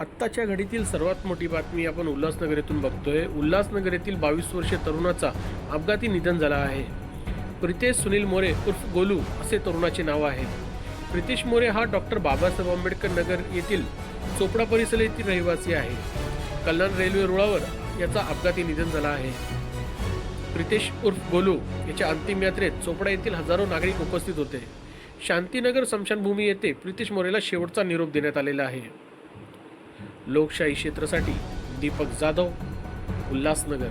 आत्ताच्या घडीतील सर्वात मोठी बातमी आपण उल्हासनगर येथून बघतोय. उल्हासनगर येथील बावीस वर्षीय तरुणाचा अपघाती निधन झाला आहे. प्रितेश सुनील मोरे उर्फ गोलू असे तरुणाचे नाव आहे. प्रितेश मोरे हा डॉक्टर बाबासाहेब आंबेडकर नगर येथील चोपडा परिसर येथील रहिवासी आहे. कल्याण रेल्वे रुळावर याचा अपघाती निधन झाला आहे. प्रितेश उर्फ गोलू याच्या अंतिम यात्रेत चोपडा येथील हजारो नागरिक उपस्थित होते. शांतीनगर स्मशानभूमी येथे प्रितेश मोरेला शेवटचा निरोप देण्यात आलेला आहे. लोकशाही क्षेत्रासाठी दीपक जाधव उल्हासनगर.